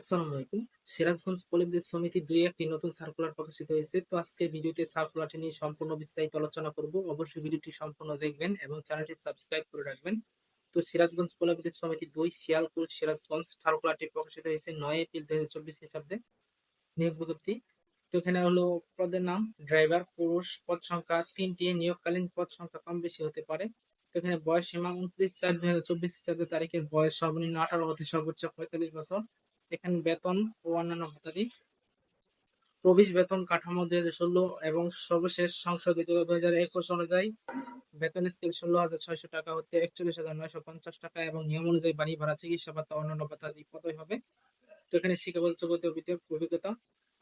আসসালামু আলাইকুম। সিরাজগঞ্জ পল্লী সমিতি দুই একটি নতুন সার্কুলার প্রকাশিত হয়েছে। তো আজকে ভিডিওতে সার্কুলারটি নিয়ে সম্পূর্ণ বিস্তারিত আলোচনা করব। অবশ্যই ভিডিওটি সম্পূর্ণ দেখবেন এবং চ্যানেলটি সাবস্ক্রাইব করে রাখবেন। তো সিরাজগঞ্জ পল্লী সমিতি দুই শিয়ালকুল সিরাজগঞ্জ সার্কুলারটি প্রকাশিত হয়েছে নয় এপ্রিল দুই হাজার চব্বিশ খ্রিস্টাব্দে। নিয়োগ বিজ্ঞপ্তি। তো এখানে হলো পদের নাম ড্রাইভার পুরুষ, পদ সংখ্যা তিনটি, নিয়োগকালীন পদ সংখ্যা কম বেশি হতে পারে। তো এখানে বয়স সীমা উনত্রিশ চার দুই হাজার চব্বিশ খ্রিস্টাব্দ তারিখের বয়স সর্বনিম্ন আঠারো হতে সর্বোচ্চ পঁয়তাল্লিশ বছর। এখানে বেতন ও অন্যান্য ভাতাদি। প্রবেশ বেতন কাঠামো দুই হাজার ষোলো এবং সর্বশেষ সংশোধিত দুই হাজার একুশ অনুযায়ী বেতন স্কেল ষোলো হাজার ছয়শো টাকা হতে একচল্লিশ হাজার নয়শো পঞ্চাশ টাকা এবং নিয়ম অনুযায়ী বাড়ি ভাড়া, চিকিৎসা ভাতা, অন্যান্য ভাতাদি কতই হবে? তো এখানে শিক্ষাগত যোগ্যতা অভিজ্ঞতা।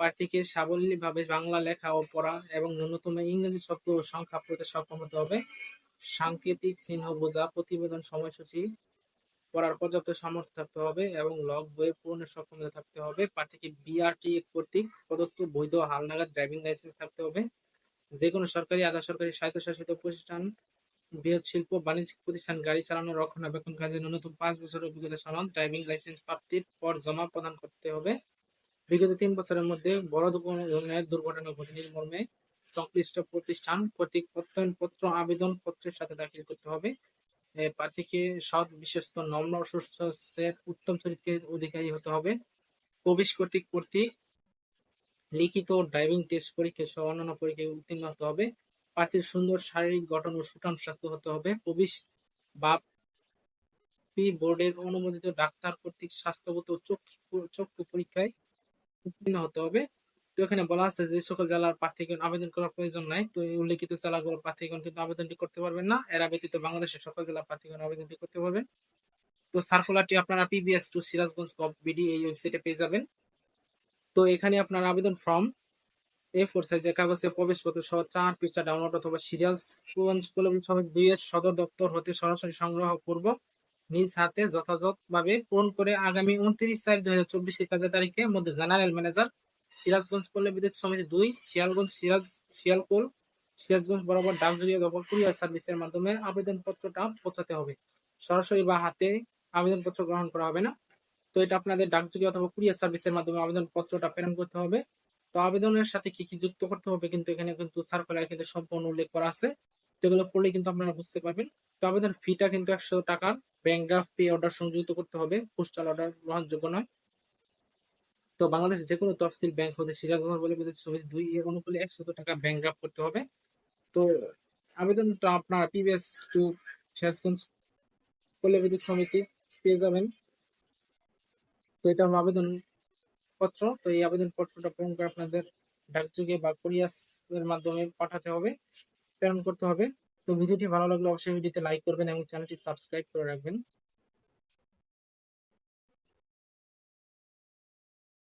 প্রার্থীকে সাবলীলভাবে বাংলা লেখা ও পড়া এবং ন্যূনতম ইংরেজি শব্দ ও সংখ্যা পড়তে সক্ষম হতে হবে। সাংকেতিক চিহ্ন বোঝা, প্রতিবেদন সময়সূচি পড়ার পর্যাপ্ত সামর্থ্য থাকতে হবে এবং লগ বইয়ের পূরণের সক্ষমতা থাকতে হবে। প্রার্থীকে বিআরটি কর্তৃক প্রদত্ত বৈধ হালনাগাদ ড্রাইভিং লাইসেন্স থাকতে হবে। যে কোনো সরকারি, আধা সরকারি স্বায়ত্তশাসিত প্রতিষ্ঠান, বৃহৎ শিল্প, বাণিজ্যিক প্রতিষ্ঠান, গাড়ি চালানো, রক্ষণাবেক্ষণ কাজে ন্যূনতম পাঁচ বছরের অভিজ্ঞতা সনদ ড্রাইভিং লাইসেন্স প্রাপ্তির পর জমা প্রদান করতে হবে। বিগত তিন বছরের মধ্যে বড় ধরনের দুর্ঘটনা ঘটনির মর্মে সংশ্লিষ্ট প্রতিষ্ঠান কর্তৃক প্রত্যয়নপত্র আবেদন পত্রের সাথে দাখিল করতে হবে। প্রার্থীকে সৎ, বিশ্বস্ত, নম্র, সুস্বাস্থ্যের উত্তম চরিত্রের অধিকারী হতে হবে। প্রবেশ কর্তৃক কর্তৃক লিখিত ড্রাইভিং টেস্ট পরীক্ষা সহ অন্যান্য পরীক্ষায় উত্তীর্ণ হতে হবে। প্রার্থীর সুন্দর শারীরিক গঠন ও সুঠাম স্বাস্থ্য হতে হবে। প্রবেশ বা পি বোর্ডের অনুমোদিত ডাক্তার কর্তৃক স্বাস্থ্যগত চক্ষু চক্ষু পরীক্ষায় উত্তীর্ণ হতে হবে। তো এখানে বলা আছে যে, সকল জেলার প্রার্থীগণ আবেদন করার প্রয়োজন নাই। তো উল্লেখিত জেলাগুলোর প্রার্থীগণ কিন্তু আবেদনটি করতে পারবেন না। এরা ব্যতীত বাংলাদেশের সকল জেলার প্রার্থীগণ আবেদনটি করতে পারবেন। তো সার্কুলারটি আপনারা পিবিএস টু সিরাজগঞ্জ কপ বিডি এই ওয়েবসাইটে পেয়ে যাবেন। তো এখানে আপনার আবেদন ফর্ম এ ফোর সাইজের কাগজে প্রবেশপত্র সহ চার পৃষ্ঠা ডাউনলোড অথবা সিরাজগঞ্জ কলেজ সহ দুই এর সদর দপ্তর হতে সরাসরি সংগ্রহ পূর্ব নিজ হাতে যথাযথভাবে পূরণ করে আগামী উনত্রিশ চার দুই হাজার চব্বিশ তারিখের মধ্যে জেনারেল ম্যানেজার সিরাজগঞ্জ পল্লী বিদ্যুৎ সমিতি দুই, শিয়ালগঞ্জ সিরাজ, শিয়ালকোল, সিরাজগঞ্জ বরাবর ডাকজুড়িয়া দখল কুরিয়ার সার্ভিসের মাধ্যমে আবেদনপত্রটা পৌঁছাতে হবে। সরাসরি বা হাতে আবেদনপত্র গ্রহণ করা হবে না। তো এটা আপনাদের ডাকযোগে অথবা কুরিয়ার সার্ভিসের মাধ্যমে আবেদনপত্রটা প্রেরণ করতে হবে। তো আবেদনের সাথে কি কি যুক্ত করতে হবে কিন্তু এখানে কিন্তু সার্কুলার কিন্তু সম্পূর্ণ উল্লেখ করা আছে। তো এগুলো পড়লে কিন্তু আপনারা বুঝতে পারবেন। তো আবেদন ফিটা কিন্তু একশো টাকার। ব্যাংক ড্রাফট পে অর্ডার সংযুক্ত করতে হবে। পোস্টাল অর্ডার গ্রহণযোগ্য নয়। তো বাংলাদেশ যে কোনো তফসিল ব্যাংক হতে সিরাজগঞ্জ বলে সমিতি দুই এর অনুকূলে একশত টাকা ব্যাংক ড্রাফট করতে হবে। তো আবেদনটা আপনার পিবিএস টু সিরাজগঞ্জ বলে বিদ্যুৎ সমিতি পেয়ে যাবেন। তো এটা আবেদন পত্র তো এই আবেদন পত্রটা পূরণ করে আপনাদের ডাকযোগে বা কোরিয়াসের মাধ্যমে পাঠাতে হবে, প্রেরণ করতে হবে। তো ভিডিওটি ভালো লাগলে অবশ্যই ভিডিওতে লাইক করবেন এবং চ্যানেলটি সাবস্ক্রাইব করে রাখবেন।